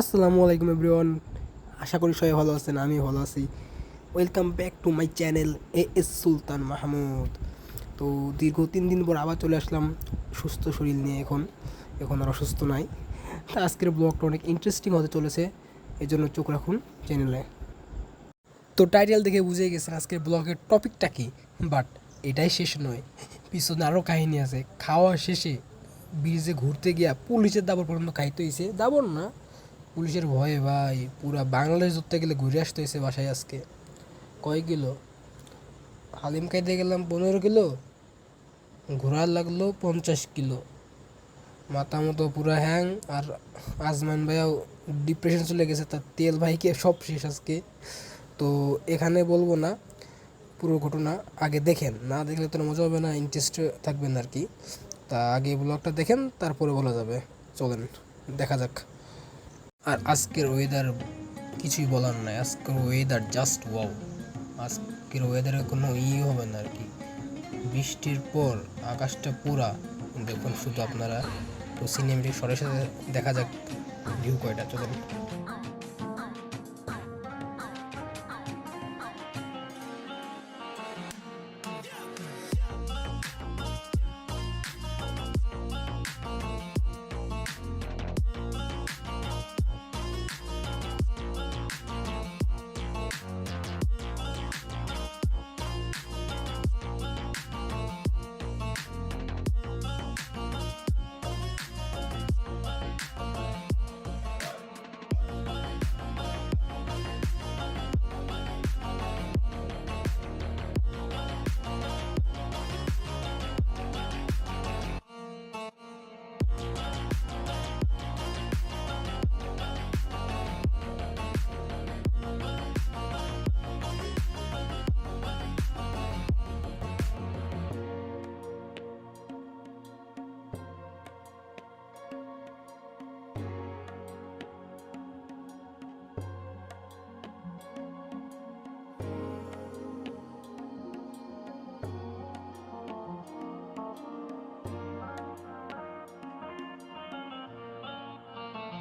আসসালামু আলাইকুম এভরিওয়ান। আশা করি সবাই ভালো আছেন আমি ভালো আছি। Welcome back to my channel A S Sultan Mahmud তো দীর্ঘ তিন দিন পর আবার চলে আসলাম সুস্থ শরীর নিয়ে এখন। এখন আর অসুস্থ নাই। তা আজকের ব্লগটা অনেক ইন্টারেস্টিং হতে চলেছে এই জন্য চোখ রাখুন চ্যানেলে তো টাইটেল দেখে বুঝে গেছেন আজকের ব্লগের টপিকটা কি বাট এটাই শেষ নয়। পিছনে আরও কাহিনী আছে, খাওয়া শেষে ব্রিজে ঘুরতে গিয়া পুলিশের দাবর পর্যন্ত খাইতে হয়েছে দাবর না পুলিশের ভয়ে ভাই, পুরা বাংলাদেশ ধরতে গেলে ঘুরে আসতে হয়েছে বাসায় আজকে। কয় কিলো? হালিম খাইতে গেলাম পনেরো কিলো, ঘোরার লাগল পঞ্চাশ কিলো। মাথা মতো পুরা হ্যাং, আর আজমান ভাইয়াও ডিপ্রেশন চলে গেছে, তার তেল ভাইকে সব শেষ আজকে। তো এখানে বলব না, পুরো ঘটনা আগে দেখেন, না দেখলে তো মজা হবে না ইন্টারেস্ট থাকবেন আর কি। তা আগে ব্লগটা দেখেন, তারপরে বলা যাবে। চলেন, দেখা যাক। আর আজকের ওয়েদার কিছুই বলার নাই। আজকের ওয়েদার জাস্ট ওয়াও আজকের ওয়েদারে কোনো ই হবে না আর কি। বৃষ্টির পর আকাশটা পুরা, দেখুন শুধু আপনারা, তো সিনেমাটি সরাসরি দেখা যাক ভিউ কয়টা চলেন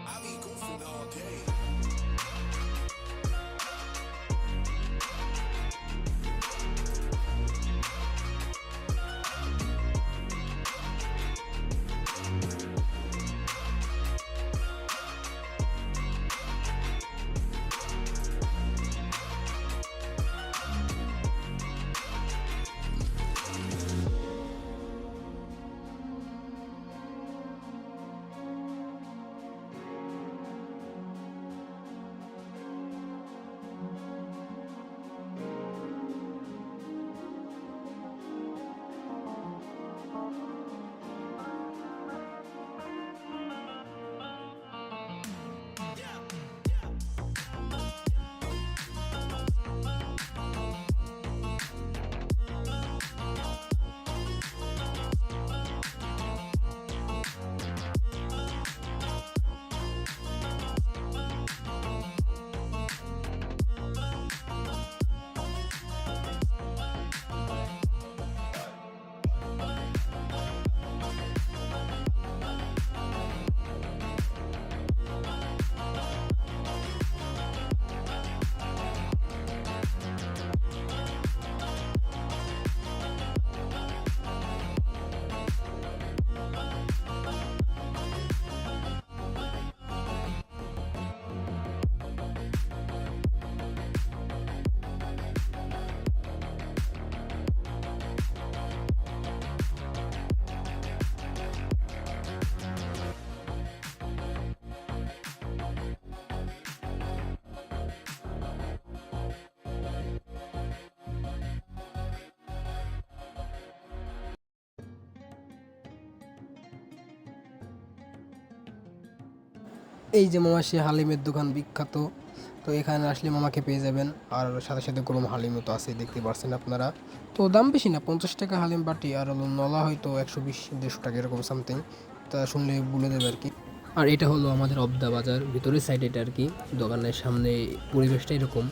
I be goofing all day. এই যে মামা সে হালিমের দোকান বিখ্যাত, তো এখানে আসলে মামাকে পেয়ে যাবেন। আর সাথে সাথে গরম হালিমও তো আছে দেখতে পারছেন আপনারা। তো দাম বেশি না, পঞ্চাশ টাকা হালিম বাটি, আর নলা হয়তো একশো বিশ, দেড়শো টাকা, এরকম সামথিং তা শুনলে বলে দেবে আর কি আর এটা হলো আমাদের অবদা বাজার, ভিতরের সাইড এটা আর কি দোকানের সামনে পরিবেশটা এরকম।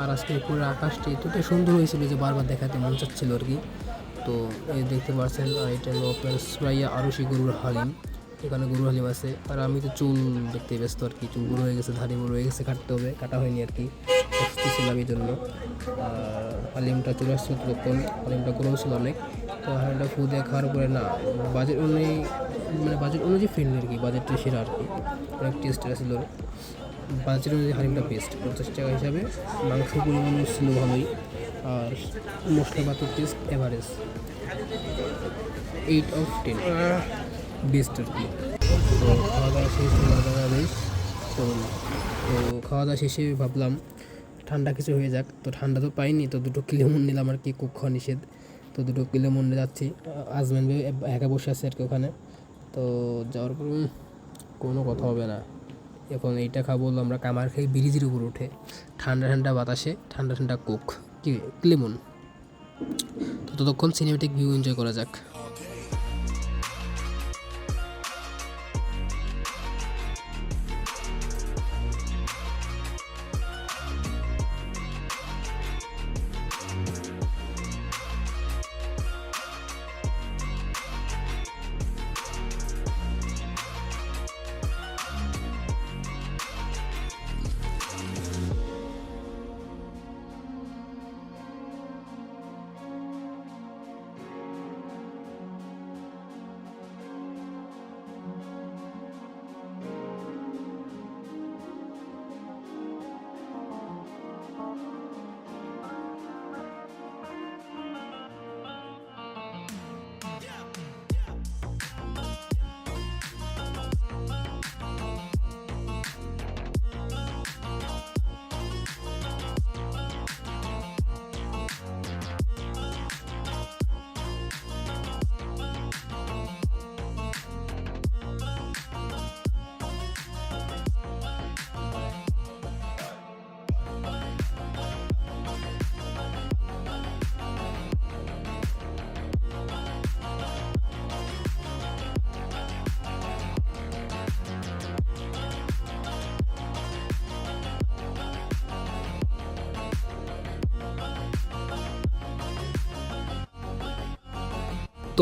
আর আজকে পুরো আকাশটি এতটাই সুন্দর হয়েছিল যে বারবার দেখাতে মন চাচ্ছিল আর কি তো এই দেখতে পাচ্ছেন আর এটা হলো আপনার সুরাইয়া আরশি গরুর হালিম। এখানে গরু হালিম আছে। আর আমি তো চুল দেখতে ব্যস্ত আর কি। চুল বড় হয়ে গেছে ধারি বড় হয়ে গেছে, কাটতে হবে, কাটা হয়নি আর কি। ছিলাম এই জন্য হালিমটা চলে আসছে তখন হালিমটা গরম ছিল অনেক। তো হালিমটা ফু দিয়ে খাওয়ার পরে না বাজেট অনুযায়ী মানে বাজেট অনুযায়ী ফ্রেন্ডলি আর কি। বাজেটটা সেরা আর কি। অনেক টেস্টের ছিল। বাজেট অনুযায়ী হালিমটা বেস্ট পঞ্চাশ টাকা হিসাবে মাংস পরিমাণও ছিল ভালোই। আর মশলাপাতির taste average eight of ten best আর কি। তো খাওয়া দাওয়া শেষ দাওয়া বেশ। তো তো খাওয়া দাওয়া শেষে ভাবলাম ঠান্ডা কিছু হয়ে যাক। তো ঠান্ডা তো পাইনি, তো দুটো কিলোমন নিলাম আর কি কুক খাওয়া নিষেধ। তো দুটো কিলোমন যাচ্ছি। হাজব্যান্ড একা বসে আছে আর কি ওখানে। তো যাওয়ার পর কোনো কথা হবে না। এখন এইটা খাব আমরা কামার খেয়ে ব্রিজের উপর উঠে। ঠান্ডা ঠান্ডা বাতাসে, ঠান্ডা ঠান্ডা কোক, কি, ক্লিমন। তো ততক্ষণ সিনেমেটিক ভিউ এনজয় করা যাক।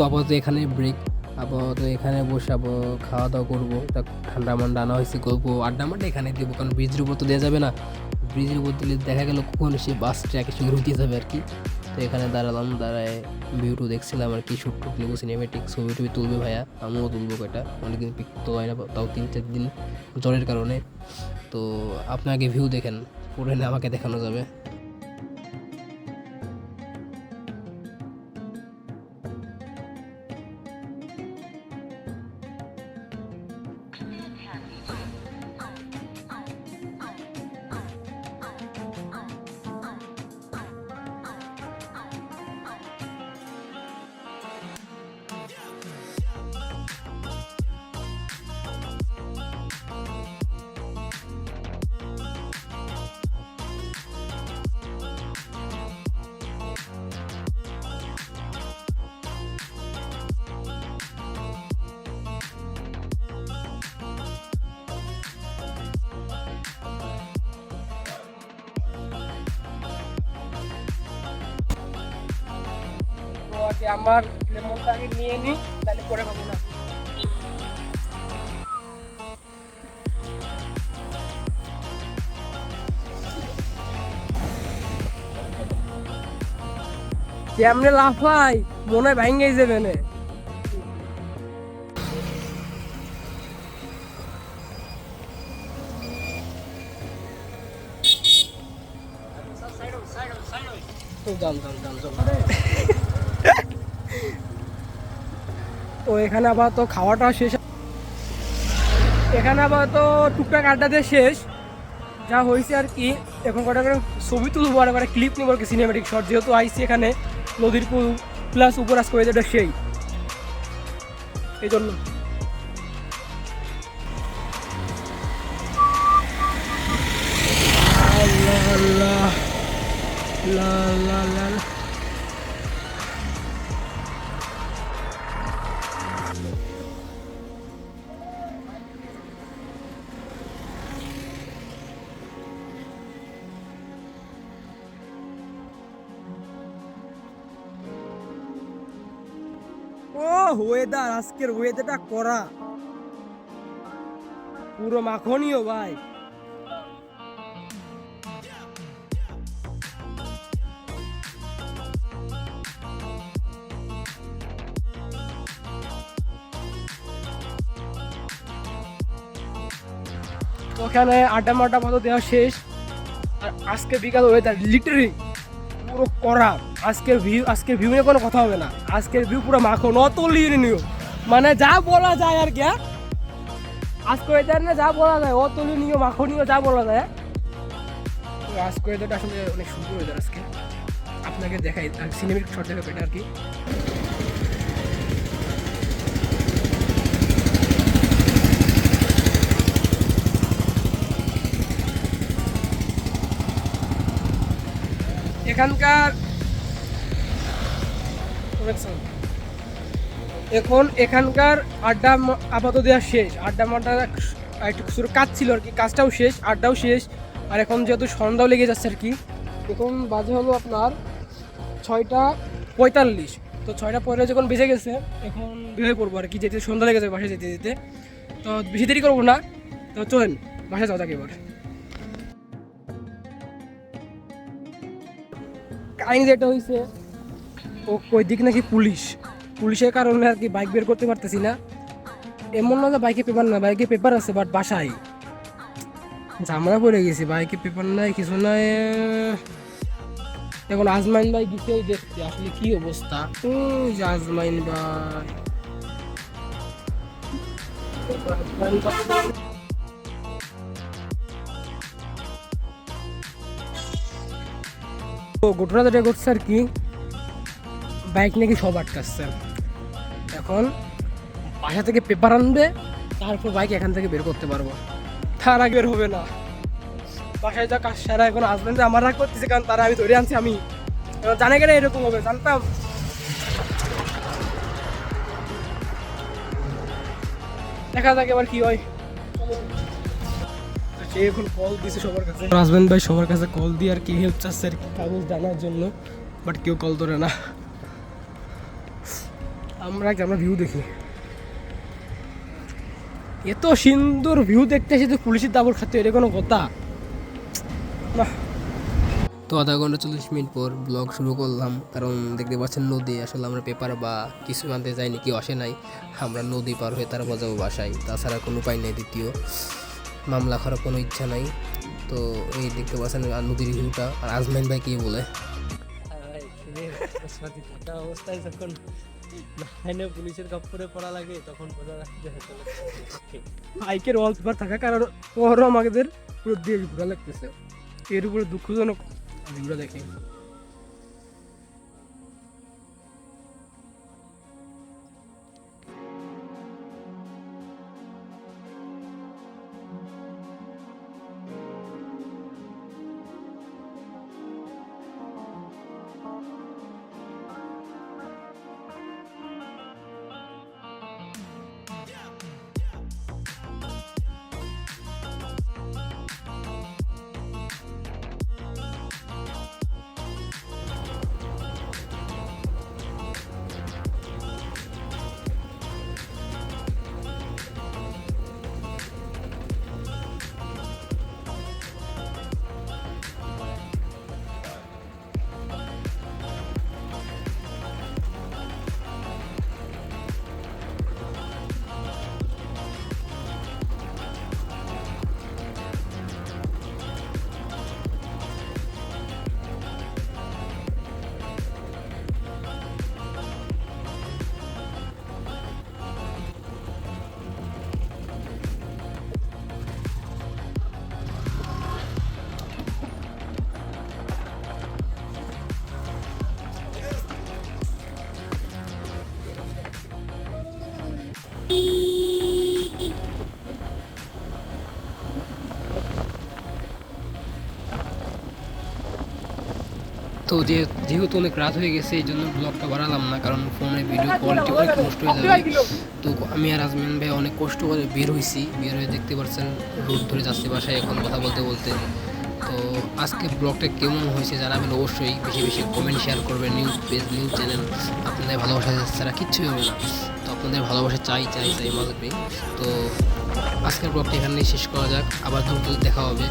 আপাতত এখানে ব্রেক আপাতত এখানে বসে আবার খাওয়া দাওয়া করব। তা ঠান্ডা মান্ডা আনা হয়েছে, গল্প আড্ডা মাড্ডা এখানে দেবো, কারণ ব্রিজের উপর তো দেওয়া যাবে না। ব্রিজের উপর দিলে দেখা গেল কখন সে বাস ট্র্যাকের সঙ্গে উঠে যাবে আর কি। তো এখানে দাঁড়ালাম, দাঁড়ায় ভিউটু দেখছিলাম আর কি শুট টুট নেব সিনেমেটিক ছবি টবি তুলবে ভাইয়া, আমিও তুলবো কয়টা। অনেকদিন পিক তো হয় না, তাও তিন চার দিন জ্বরের কারণে। তো আপনাকে ভিউ দেখেন পরে না আমাকে দেখানো যাবে। আগে আমার লেমনটা আগে নিয়ে নিই তাহলে পরে পাবো না। কেমনে লাফাই মনে হয় ভাঙ্গেই যাবে না। যান যান যান তো এখানে আবার তো খাওয়াটা শেষ। এখানে আবার তো টুকটাক আড্ডা দিয়ে শেষ। যা হয়েছে আর কি, এখন কটা করে ছবি তুলবো আর একটা ক্লিপ নিবো আর কি সিনেমেটিক শট যেহেতু আইসি এখানে নদীর পুল প্লাস উপর আজকে ওয়েদারটা সেই। এই জন্য লা লা লা ওয়েদার আজকের ওয়েদারটা করা পুরো মাখনীয়, ভাই। ওখানে আড্ডা মাড্ডা মতো দেওয়া শেষ। আর আজকে বিকাল ওয়েদার লিটারি পুরো করা। আজকের ভিউ আজকের ভিউ নিয়ে কোনো কথা হবে না। আজকের ভিউ পুরো মাখন অতুলনীয় মানে যা বলা যায় আর কি হ্যাঁ? আজকে ওয়েদার না যা বলা যায় অতুলনীয় মাখনীয় যা বলা যায় হ্যাঁ? আজকে আসলে অনেক সুন্দর আজকে। আপনাকে দেখাই সিনেমিক শট দেখা পেটে আর কি। এখানকার এখন এখানকার আড্ডা আপাতত দেওয়া শেষ। আড্ডা মাড্ডা একটু শুরু কাজ ছিল আর কি, কাজটাও শেষ, আড্ডাও শেষ। আর এখন যেহেতু সন্ধ্যাও লেগে যাচ্ছে আর কি, এখন বাজে হলো আপনার ছয়টা পঁয়তাল্লিশ। তো ছয়টা পঁয়তাল্লিশ যখন বেজে গেছে, এখন বেরিয়ে পড়ব আর কি, যেতে সন্ধ্যা লেগে যাবে বাসায় যেতে যেতে। তো বেশি দেরি করব না। তো চলেন, বাসায় যাওয়া যাক এবার। কাহিনী যেটা হয়েছে ও ওই দিক নাকি পুলিশ। পুলিশের কারণে আর কি বাইক বের করতে পারতেছি না। এমন না যে বাইকে পেপার না বাইকে পেপার আছে বাট বাসায়। ঝামেলা পড়ে গেছি বাইকে পেপার নাই, কিছু নাই। এখন আজমাইন ভাই গেছে ওই দেখতে আসলে কি অবস্থা? আজমাইন ভাই। তো ঘটনা যেটা ঘটছে আর কি বাইক নাকি সব আটকাচ্ছে। এখন বাসা থেকে পেপার আনবে, তারপর বাইক এখান থেকে বের করতে পারব। তার আগে বের হবে না। বাসায় যা কাজ, সারা এখন আসবেন যে আমার রাগ করতেছে, কারণ তারা আমি ধরে আনছি আমি। জানে কেন এরকম হবে, জানতাম। দেখা যাক এবার কি হয়। এখন কল দিছে সবার কাছে? হাজবেন্ড ভাই সবার কাছে কল দিয়ে আর কি হেল্প চাচ্ছে আর কি কাগজ জানার জন্য বাট কেউ কল ধরে না। আমরা কি আমরা ভিউ দেখি। এত সুন্দর ভিউ দেখতে এসে তো পুলিশের দাবর খাতে এটা কোনো কথা? না। তো আধা ঘণ্টা চল্লিশ মিনিট পর ব্লগ শুরু করলাম কারণ দেখতে পাচ্ছেন নদী আসলে আমরা পেপার বা কিছু আনতে যাইনি কেউ আসে নাই। আমরা নদী পার হয়ে তারপর যাব বাসায় তাছাড়া কোনো উপায় নেই দ্বিতীয়। মামলা করার কোনো ইচ্ছা নাই। তো এই দেখতে পাচ্ছেন আর নদীর ভিউটা। আর আজমাইন ভাই কি বলে? অবস্থায় যখন লাইনে পুলিশের পড়া লাগে তখন বোঝা যাচ্ছে বাইকের থাকা কারণ ওরও আমাদের পুরো দিয়ে ঘোরা লাগতেছে। এর উপরে দুঃখজনক। ভিউটা দেখে। তো যেহেতু অনেক রাত হয়ে গেছে, এই জন্য ব্লগটা বাড়ালাম না, কারণ ফোনে ভিডিও কোয়ালিটি অনেক নষ্ট হয়ে যাবে। তো আমি আর আজমিন ভাই অনেক কষ্ট করে বের হয়েছি বের হয়ে দেখতে পাচ্ছেন রোড ধরে যাচ্ছে বাসায় এখন কথা বলতে বলতে। তো আজকে ব্লগটা কেমন হয়েছে জানাবেন অবশ্যই, বেশি বেশি কমেন্ট শেয়ার করবেন নিউজ পেজ নিউজ চ্যানেল আপনাদের ভালোবাসা ছাড়া কিচ্ছুই হবে না। তো আপনাদের ভালোবাসা চাই চাই চাই মাঝে তো আজকের ব্লগটা এখানেই শেষ করা যাক, আবার দেখা হবে